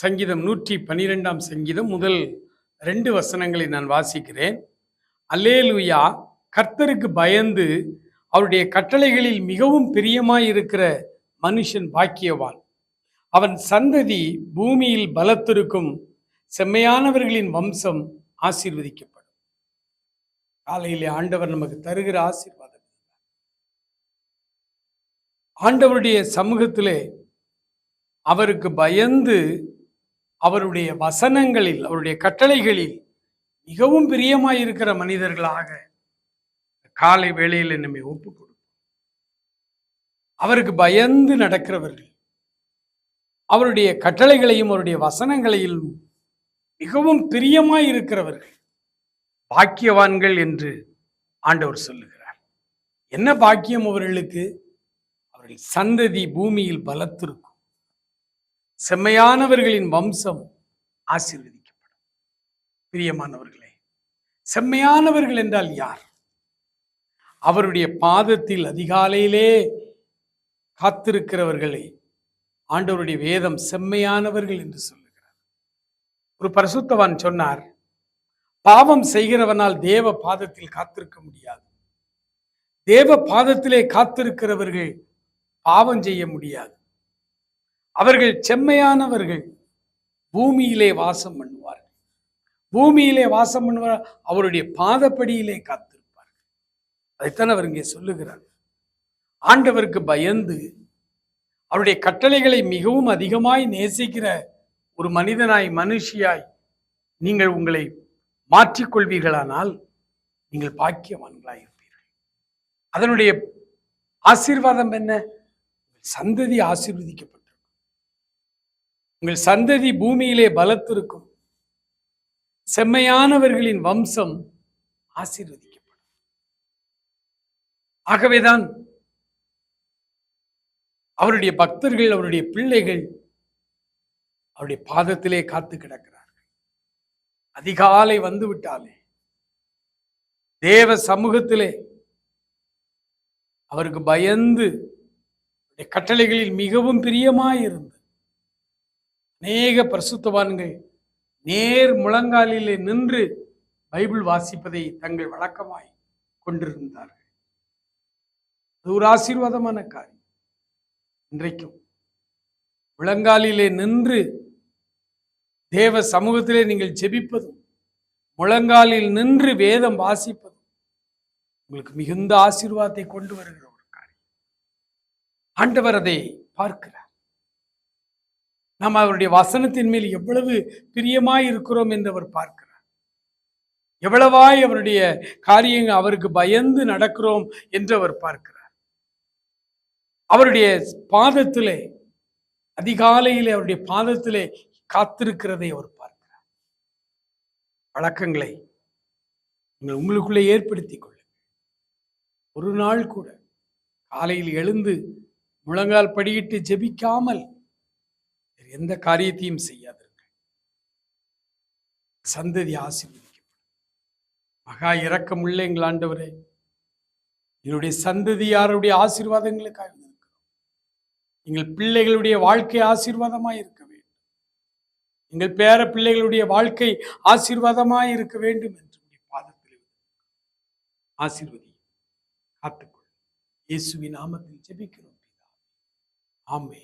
சங்கீதம் நூற்றி பன்னிரெண்டாம் சங்கீதம் முதல் ரெண்டு வசனங்களை நான் வாசிக்கிறேன். அல்லேலுயா கர்த்தருக்கு பயந்து அவருடைய கட்டளைகளில் மிகவும் பிரியமாயிருக்கிற மனுஷன் பாக்கியவான். அவன் சந்ததி பூமியில் பலத்திருக்கும் செம்மையானவர்களின் வம்சம் ஆசீர்வதிக்கப்படும். காலையிலே ஆண்டவர் நமக்கு தருகிற ஆசீர்வாதம். ஆண்டவருடைய சமூகத்திலே அவருக்கு பயந்து அவருடைய வசனங்களில் அவருடைய கட்டளைகளில் மிகவும் பிரியமாயிருக்கிற மனிதர்களாக காலை வேளையில் நம்மை ஒப்பு கொடுப்போம் அவருக்கு பயந்து நடக்கிறவர்கள் அவருடைய கட்டளைகளையும் அவருடைய வசனங்களையும் மிகவும் பிரியமாயிருக்கிறவர்கள் பாக்கியவான்கள் என்று ஆண்டவர் சொல்லுகிறார். என்ன பாக்கியம் அவர்களுக்கு? அவர்கள் சந்ததி பூமியில் பலத்திருக்கும். செம்மையானவர்களின் வம்சம் ஆசீர்வதிக்கப்படும். பிரியமானவர்களே செம்மையானவர்கள் என்றால் யார்? அவருடைய பாதத்தில் அதிகாலையிலே காத்திருக்கிறவர்களை ஆண்டவருடைய வேதம் செம்மையானவர்கள் என்று சொல்லுகிறார். ஒரு பரிசுத்தவான் சொன்னார் பாவம் செய்கிறவனால் தேவ பாதத்தில் காத்திருக்க முடியாது. தேவ பாதத்திலே காத்திருக்கிறவர்கள் பாவம் செய்ய முடியாது. அவர்கள் செம்மையானவர்கள். பூமியிலே வாசம் பண்ணுவார்கள். பூமியிலே வாசம் பண்ணுவார் அவருடைய பாதப்படியிலே காத்திருப்பார்கள். அதைத்தான் அவர் இங்கே சொல்லுகிறார். ஆண்டவருக்கு பயந்து அவருடைய கட்டளைகளை மிகவும் அதிகமாய் நேசிக்கிற ஒரு மனிதனாய் மனுஷியாய் நீங்கள் உங்களை மாற்றிக்கொள்வீர்களானால் நீங்கள் பாக்கியவான்களாய் இருப்பீர்கள். அதனுடைய ஆசீர்வாதம் என்ன? சந்ததி ஆசீர்வதிக்கப்படும். உங்கள் சந்ததி பூமியிலே பலத்திருக்கும். செம்மையானவர்களின் வம்சம் ஆசீர்வதிக்கப்படும். ஆகவேதான் அவருடைய பக்தர்கள் அவருடைய பிள்ளைகள் அவருடைய பாதத்திலே காத்து கிடக்கிறார்கள். அதிகாலை வந்து விட்டாலே தேவ சமூகத்திலே அவருக்கு பயந்து கட்டளைகளில் மிகவும் பிரியமாயிருந்து அநேக பிரசுத்தவான்கள் நேர் முழங்காலிலே நின்று பைபிள் வாசிப்பதை தங்கள் வழக்கமாய் கொண்டிருந்தார்கள். அது ஒரு ஆசீர்வாதமான காரியம். இன்றைக்கும் முழங்காலிலே நின்று தேவ சமூகத்திலே நீங்கள் ஜெபிப்பதும் முழங்காலில் நின்று வேதம் வாசிப்பதும் உங்களுக்கு மிகுந்த ஆசீர்வாதத்தை கொண்டு வருகிற ஒரு காரியம். ஆண்டவர் அதை பார்க்கிறார். நாம் அவருடைய வசனத்தின் மேல் எவ்வளவு பிரியமாய் இருக்கிறோம் என்று அவர் பார்க்கிறார். எவ்வளவாய் அவருடைய காரியங்கள் அவருக்கு பயந்து நடக்கிறோம் என்று அவர் பார்க்கிறார். அவருடைய பாதத்திலே அதிகாலையிலே அவருடைய பாதத்திலே காத்திருக்கிறதை அவர் பார்க்கிறார். வழக்கங்களை நீங்கள் உங்களுக்குள்ளே ஏற்படுத்திக் கொள்ளுங்கள். ஒரு நாள் கூட காலையில் எழுந்து முழங்கால் படியிட்டு ஜெபிக்காமல் எந்த காரியத்தையும் செய்யாதீர்கள் சந்ததி ஆசீர்வதிக்கப்படும். மகா இறக்கமுள்ள எங்கள் ஆண்டவரே என்னுடைய சந்ததி யாருடைய ஆசீர்வாதங்களுக்காக இருக்கிறோம்? எங்கள் பிள்ளைகளுடைய வாழ்க்கை ஆசீர்வாதமாக இருக்க வேண்டும். எங்கள் பேர பிள்ளைகளுடைய வாழ்க்கை ஆசீர்வாதமாக இருக்க வேண்டும் என்று பாதத்தில் ஆசீர்வதி காத்துக்கொள். இயேசுவின் நாமத்தில் ஜெபிக்கிறோம் ஆமே